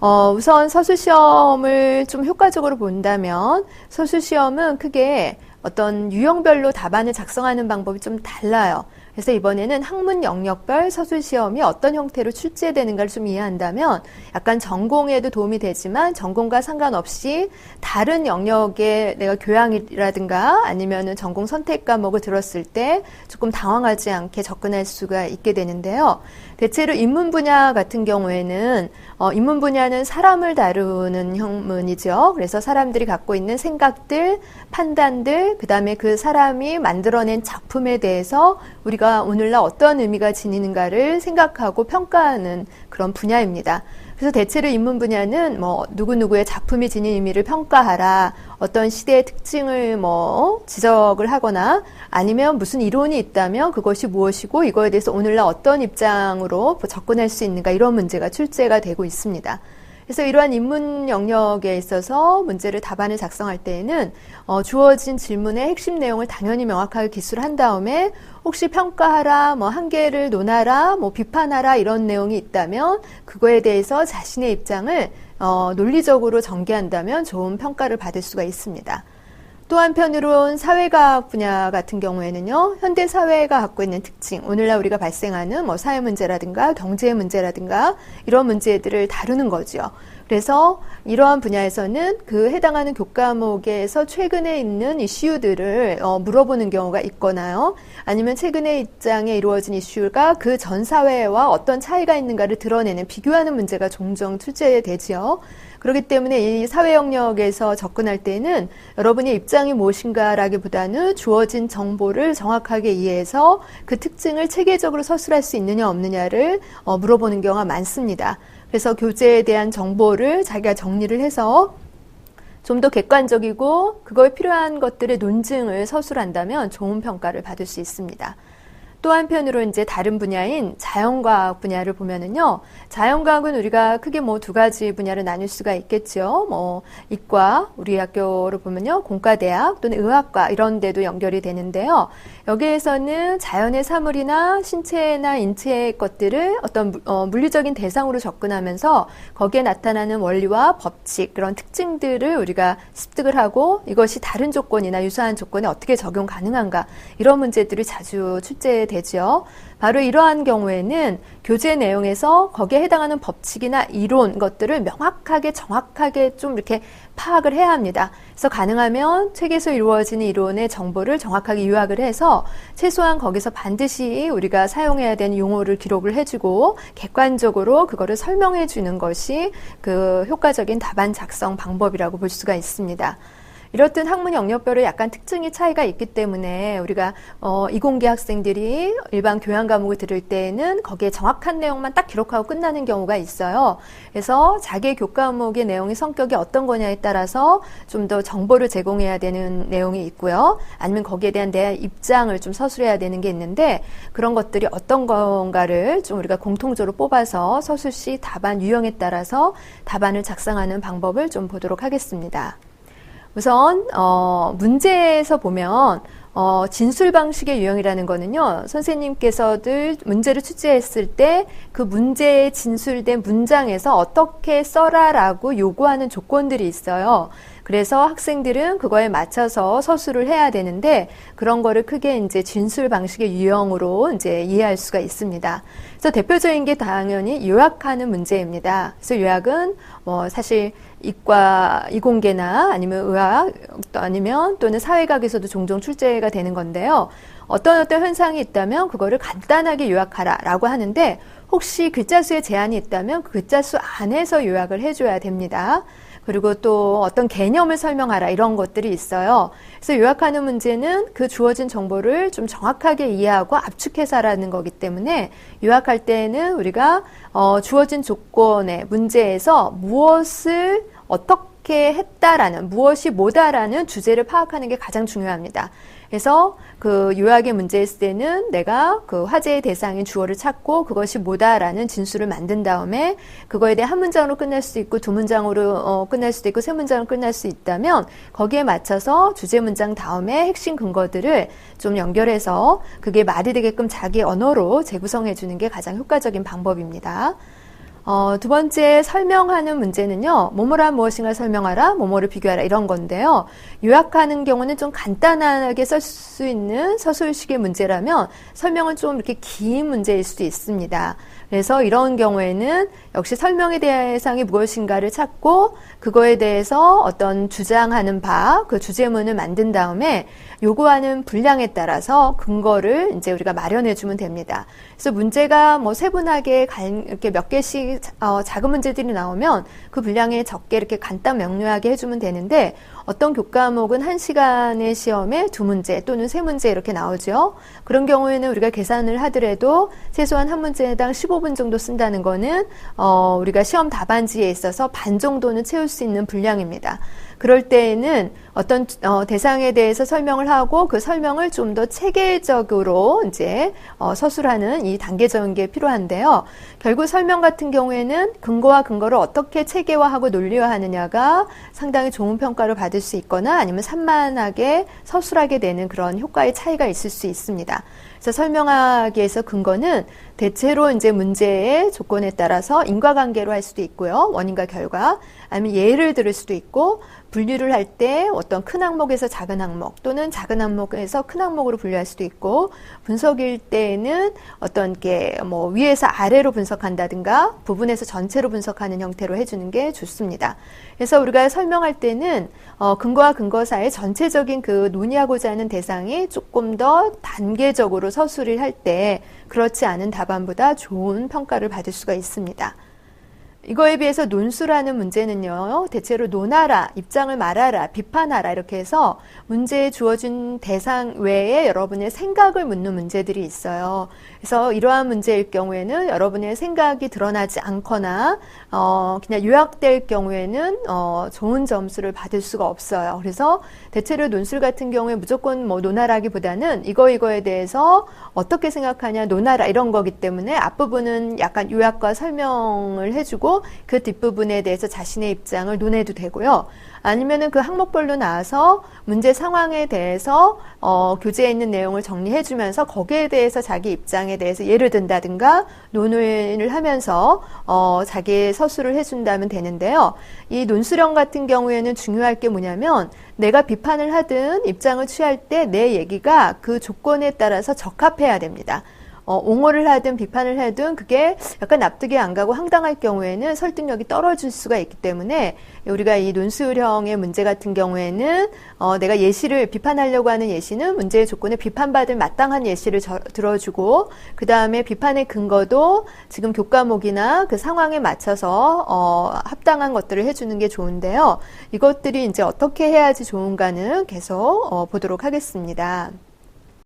어, 우선 서술 시험을 좀 효과적으로 본다면 서술 시험은 크게 어떤 유형별로 답안을 작성하는 방법이 좀 달라요. 그래서 이번에는 학문 영역별 서술 시험이 어떤 형태로 출제되는가를 좀 이해한다면 약간 전공에도 도움이 되지만 전공과 상관없이 다른 영역에 내가 교양이라든가 아니면은 전공 선택 과목을 들었을 때 조금 당황하지 않게 접근할 수가 있게 되는데요. 대체로 인문 분야 같은 경우에는 어, 인문 분야는 사람을 다루는 학문이죠. 그래서 사람들이 갖고 있는 생각들, 판단들, 그 다음에 그 사람이 만들어낸 작품에 대해서 우리가 오늘날 어떤 의미가 지니는가를 생각하고 평가하는 그런 분야입니다. 그래서 대체로 인문 분야는 뭐 누구누구의 작품이 지닌 의미를 평가하라. 어떤 시대의 특징을 뭐 지적을 하거나 아니면 무슨 이론이 있다면 그것이 무엇이고 이거에 대해서 오늘날 어떤 입장으로 접근할 수 있는가 이런 문제가 출제가 되고 있습니다. 그래서 이러한 인문 영역에 있어서 문제를 답안을 작성할 때에는 어, 주어진 질문의 핵심 내용을 당연히 명확하게 기술을 한 다음에 혹시 평가하라, 뭐 한계를 논하라, 뭐 비판하라 이런 내용이 있다면 그거에 대해서 자신의 입장을 어, 논리적으로 전개한다면 좋은 평가를 받을 수가 있습니다. 또 한편으론 사회과학 분야 같은 경우에는요, 현대 사회가 갖고 있는 특징, 오늘날 우리가 발생하는 뭐 사회 문제라든가 경제 문제라든가 이런 문제들을 다루는 거죠. 그래서 이러한 분야에서는 그 해당하는 교과목에서 최근에 있는 이슈들을 어, 물어보는 경우가 있거나요. 아니면 최근에 입장에 이루어진 이슈가 그 전 사회와 어떤 차이가 있는가를 드러내는 비교하는 문제가 종종 출제되지요. 그렇기 때문에 이 사회 영역에서 접근할 때는 여러분의 입장이 무엇인가라기보다는 주어진 정보를 정확하게 이해해서 그 특징을 체계적으로 서술할 수 있느냐 없느냐를 어, 물어보는 경우가 많습니다. 그래서 교재에 대한 정보를 자기가 정리를 해서 좀 더 객관적이고 그거에 필요한 것들의 논증을 서술한다면 좋은 평가를 받을 수 있습니다. 또 한편으로 이제 다른 분야인 자연과학 분야를 보면은요, 자연과학은 우리가 크게 뭐 두 가지 분야를 나눌 수가 있겠죠. 뭐, 이과, 우리 학교를 보면요, 공과대학 또는 의학과 이런 데도 연결이 되는데요. 여기에서는 자연의 사물이나 신체나 인체의 것들을 어떤 어, 물리적인 대상으로 접근하면서 거기에 나타나는 원리와 법칙, 그런 특징들을 우리가 습득을 하고 이것이 다른 조건이나 유사한 조건에 어떻게 적용 가능한가, 이런 문제들이 자주 출제 되죠. 바로 이러한 경우에는 교재 내용에서 거기에 해당하는 법칙이나 이론 것들을 명확하게 정확하게 좀 이렇게 파악을 해야 합니다. 그래서 가능하면 책에서 이루어지는 이론의 정보를 정확하게 요약을 해서 최소한 거기서 반드시 우리가 사용해야 되는 용어를 기록을 해주고 객관적으로 그거를 설명해 주는 것이 그 효과적인 답안 작성 방법이라고 볼 수가 있습니다. 이렇듯 학문 영역별로 약간 특징이 차이가 있기 때문에 우리가 어, 이공계 학생들이 일반 교양 과목을 들을 때에는 거기에 정확한 내용만 딱 기록하고 끝나는 경우가 있어요. 그래서 자기 교과목의 내용의 성격이 어떤 거냐에 따라서 좀 더 정보를 제공해야 되는 내용이 있고요. 아니면 거기에 대한 내 입장을 좀 서술해야 되는 게 있는데 그런 것들이 어떤 건가를 좀 우리가 공통적으로 뽑아서 서술시 답안 유형에 따라서 답안을 작성하는 방법을 좀 보도록 하겠습니다. 우선 어, 문제에서 보면 어, 진술 방식의 유형이라는 거는요, 선생님께서 들 문제를 출제했을 때 그 문제에 진술된 문장에서 어떻게 써라라고 요구하는 조건들이 있어요. 그래서 학생들은 그거에 맞춰서 서술을 해야 되는데 그런 거를 크게 이제 진술 방식의 유형으로 이제 이해할 수가 있습니다. 그래서 대표적인 게 당연히 요약하는 문제입니다. 그래서 요약은 뭐 사실 이과 이공계나 아니면 의학 또 아니면 또는 사회학에서도 종종 출제가 되는 건데요. 어떤 어떤 현상이 있다면 그거를 간단하게 요약하라라고 하는데 혹시 글자 수에 제한이 있다면 그 글자 수 안에서 요약을 해줘야 됩니다. 그리고 또 어떤 개념을 설명하라 이런 것들이 있어요. 그래서 요약하는 문제는 그 주어진 정보를 좀 정확하게 이해하고 압축해서 하라는 거기 때문에 요약할 때는 우리가 어, 주어진 조건의 문제에서 무엇을 어떻게 했다라는 무엇이 뭐다라는 주제를 파악하는 게 가장 중요합니다. 그래서 그 요약의 문제였을 때는 내가 그 화제의 대상인 주어를 찾고 그것이 뭐다라는 진술을 만든 다음에 그거에 대해 한 문장으로 끝낼 수 있고 두 문장으로 어, 끝낼 수도 있고 세 문장으로 끝낼 수 있다면 거기에 맞춰서 주제 문장 다음에 핵심 근거들을 좀 연결해서 그게 말이 되게끔 자기 언어로 재구성해 주는 게 가장 효과적인 방법입니다. 어, 두 번째 설명하는 문제는요, 뭐뭐란 무엇인가 설명하라, 뭐뭐를 비교하라, 이런 건데요. 요약하는 경우는 좀 간단하게 쓸 수 있는 서술식의 문제라면 설명은 좀 이렇게 긴 문제일 수도 있습니다. 그래서 이런 경우에는 역시 설명의 대상이 무엇인가를 찾고 그거에 대해서 어떤 주장하는 바, 그 주제문을 만든 다음에 요구하는 분량에 따라서 근거를 이제 우리가 마련해 주면 됩니다. 그래서 문제가 뭐 세분하게 이렇게 몇 개씩 어, 작은 문제들이 나오면 그 분량에 적게 이렇게 간단 명료하게 해주면 되는데 어떤 교과목은 한 시간의 시험에 두 문제 또는 세 문제 이렇게 나오죠. 그런 경우에는 우리가 계산을 하더라도 최소한 한 문제당 15분 정도 쓴다는 거는 어, 우리가 시험 답안지에 있어서 반 정도는 채울 수 있는 분량입니다. 그럴 때에는 어떤 어, 대상에 대해서 설명을 하고 그 설명을 좀 더 체계적으로 이제 어, 서술하는 이 단계적인 게 필요한데요. 결국 설명 같은 경우에는 근거와 근거를 어떻게 체계화하고 논리화하느냐가 상당히 좋은 평가를 받을 수 있거나 아니면 산만하게 서술하게 되는 그런 효과의 차이가 있을 수 있습니다. 그래서 설명하기 위해서 근거는 대체로 이제 문제의 조건에 따라서 인과관계로 할 수도 있고요. 원인과 결과. 아니면 예를 들을 수도 있고 분류를 할 때 어떤 큰 항목에서 작은 항목 또는 작은 항목에서 큰 항목으로 분류할 수도 있고 분석일 때에는 어떤 게 뭐 위에서 아래로 분석한다든가 부분에서 전체로 분석하는 형태로 해주는 게 좋습니다. 그래서 우리가 설명할 때는 어 근거와 근거 사이의 전체적인 그 논의하고자 하는 대상이 조금 더 단계적으로 서술을 할 때 그렇지 않은 답안보다 좋은 평가를 받을 수가 있습니다. 이거에 비해서 논수라는 문제는요, 대체로 논하라, 입장을 말하라, 비판하라, 이렇게 해서 문제에 주어진 대상 외에 여러분의 생각을 묻는 문제들이 있어요. 그래서 이러한 문제일 경우에는 여러분의 생각이 드러나지 않거나, 어, 그냥 요약될 경우에는, 어, 좋은 점수를 받을 수가 없어요. 그래서 대체로 논술 같은 경우에 무조건 뭐 논하라기보다는 이거 이거에 대해서 어떻게 생각하냐, 논하라, 이런 거기 때문에 앞부분은 약간 요약과 설명을 해주고 그 뒷부분에 대해서 자신의 입장을 논해도 되고요. 아니면은 그 항목별로 나와서 문제 상황에 대해서 어, 교재에 있는 내용을 정리해 주면서 거기에 대해서 자기 입장에 대해서 예를 든다든가 논의를 하면서 어, 자기의 서술을 해 준다면 되는데요. 이 논수령 같은 경우에는 중요할 게 뭐냐면 내가 비판을 하든 입장을 취할 때 내 얘기가 그 조건에 따라서 적합해야 됩니다. 어, 옹호를 하든 비판을 하든 그게 약간 납득이 안 가고 황당할 경우에는 설득력이 떨어질 수가 있기 때문에 우리가 이 논술형의 문제 같은 경우에는 어, 내가 예시를 비판하려고 하는 예시는 문제의 조건에 비판받을 마땅한 예시를 저, 들어주고 그 다음에 비판의 근거도 지금 교과목이나 그 상황에 맞춰서 어, 합당한 것들을 해주는 게 좋은데요. 이것들이 이제 어떻게 해야지 좋은가는 계속 어, 보도록 하겠습니다.